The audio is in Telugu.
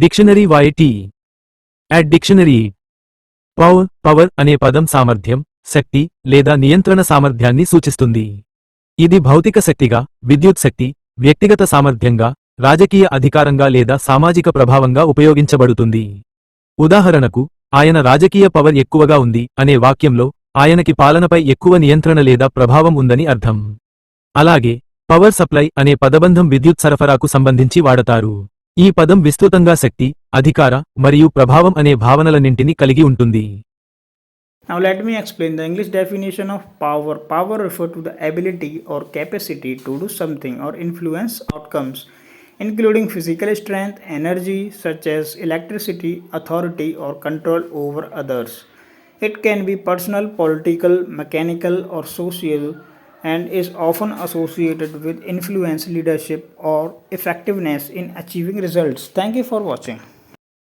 డిక్షనరీ వాయిటీ అట్ డిక్షనరీ పవర్ పవర్ అనే పదం సామర్థ్యం శక్తి లేదా నియంత్రణ సామర్థ్యాన్ని సూచిస్తుంది. ఇది భౌతిక శక్తిగా విద్యుత్ శక్తి వ్యక్తిగత సామర్థ్యంగా రాజకీయ అధికారంగా లేదా సామాజిక ప్రభావంగా ఉపయోగించబడుతుంది. ఉదాహరణకు ఆయన రాజకీయ పవర్ ఎక్కువగా ఉంది అనే వాక్యంలో ఆయనకి పాలనపై ఎక్కువ నియంత్రణ లేదా ప్రభావం ఉందని అర్థం. అలాగే పవర్ సప్లై అనే పదబంధం విద్యుత్ సరఫరాకు సంబంధించి వాడతారు. ఈ పదం విస్తృతంగా శక్తి అధికార మరియు ప్రభావం అనే భావనలన్నింటినీ కలిగి ఉంటుంది Now let me explain the English definition of power. Power refers to the ability or capacity to do something or influence outcomes, including physical strength, energy such as electricity, authority or control over others. It can be personal, political, mechanical or social and is often associated with influence, leadership or effectiveness in achieving results. Thank you for watching.